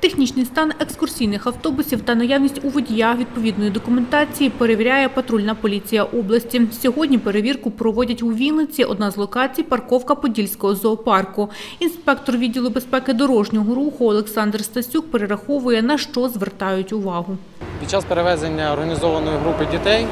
Технічний стан екскурсійних автобусів та наявність у водія відповідної документації перевіряє патрульна поліція області. Сьогодні перевірку проводять у Вінниці. Одна з локацій – парковка Подільського зоопарку. Інспектор відділу безпеки дорожнього руху Олександр Стасюк перераховує, на що звертають увагу. Під час перевезення організованої групи дітей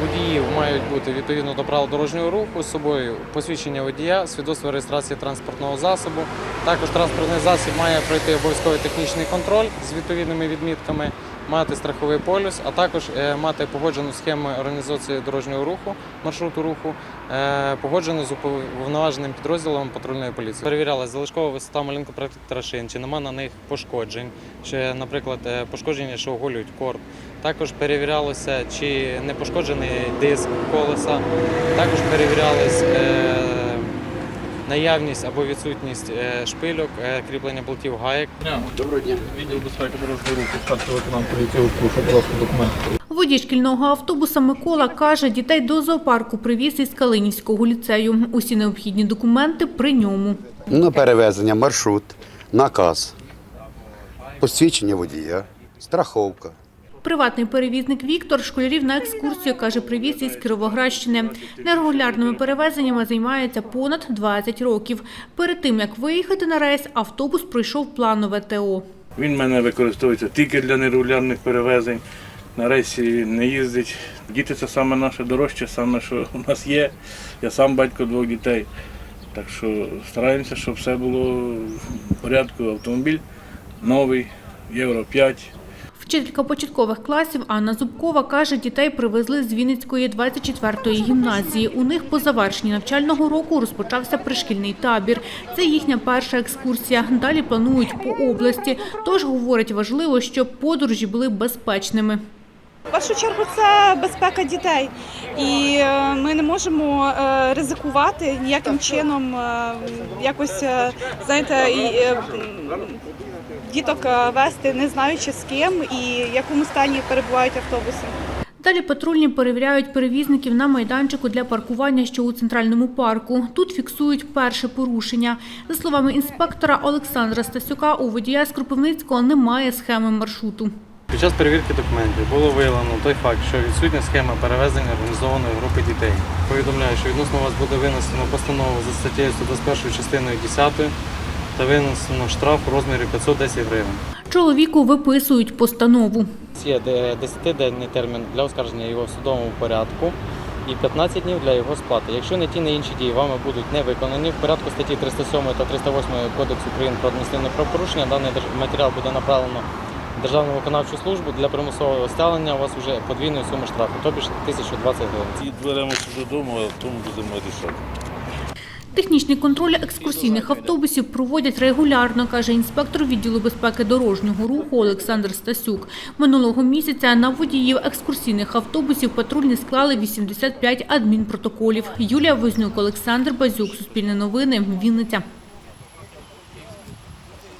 водіїв мають бути відповідно до правил дорожнього руху з собою посвідчення водія, свідоцтво реєстрації транспортного засобу. Також транспортний засіб має пройти обов'язковий технічний контроль з відповідними відмітками, мати страховий полюс, а також е, мати погоджену схему організації дорожнього руху, маршруту руху, е, погоджену з уповноваженим підрозділом патрульної поліції. Перевіряла залишкова висота малюнку проектора шин, чи нема на них пошкоджень, чи, наприклад, е, пошкодження, що оголюють корд. Також перевірялося, чи не пошкоджений диск колеса. Також перевірялись наявність або відсутність е, шпильок, е, кріплення болтів гаєк. Доброго дня. Відділ безпеки дорожнього руху, старший лейтенант поліції Прошу, будь ласка, документи. Водій шкільного автобуса Микола каже, дітей до зоопарку привіз із Калинівського ліцею. Усі необхідні документи при ньому. На перевезення, маршрут, наказ, посвідчення водія, страховка. Приватний перевізник Віктор школярів на екскурсію, каже, привіз із Кіровоградщини. Нерегулярними перевезеннями займається понад 20 років. Перед тим, як виїхати на рейс, автобус пройшов планове ТО. Він в мене використовується тільки для нерегулярних перевезень. На рейсі не їздить. Діти це саме наше дорожче, саме що у нас є. Я сам батько двох дітей. Так що стараємося, щоб все було в порядку. Автомобіль новий, євро 5. Вчителька початкових класів Анна Зубкова каже, дітей привезли з Вінницької 24-ї гімназії. У них по завершенні навчального року розпочався пришкільний табір. Це їхня перша екскурсія. Далі планують по області. Тож, говорить, важливо, щоб подорожі були безпечними. В першу чергу це безпека дітей, і е, ми не можемо е, ризикувати ніяким чином, е, якось знаєте, діток е, вести, не знаючи з ким і в якому стані перебувають автобуси. Далі патрульні перевіряють перевізників на майданчику для паркування, що у центральному парку. Тут фіксують перше порушення. За словами інспектора Олександра Стасюка, у водія з Кропивницького немає схеми маршруту. Під час перевірки документів було виявлено той факт, що відсутня схема перевезення організованої групи дітей. Повідомляю, що відносно вас буде винесено постанову за статтею 121 частиною 10 та винесено штраф у розмірі 510 гривень. Чоловіку виписують постанову. Є 10-денний термін для оскарження його в судовому порядку і 15 днів для його сплати. Якщо не ті, не інші дії вами будуть не виконані в порядку статті 307 та 308 Кодексу України про адміністративне правопорушення, даний матеріал буде направлено в Державну виконавчу службу для примусового стягнення у вас вже подвійної суми штрафу, тобі 1020 гривень. Ті беремося додому, а тому будемо рішати. Технічний контроль екскурсійних автобусів проводять регулярно, каже інспектор відділу безпеки дорожнього руху Олександр Стасюк. Минулого місяця на водіїв екскурсійних автобусів патрульні склали 85 адмінпротоколів. Юлія Вознюк, Олександр Базюк, Суспільне новини, Вінниця.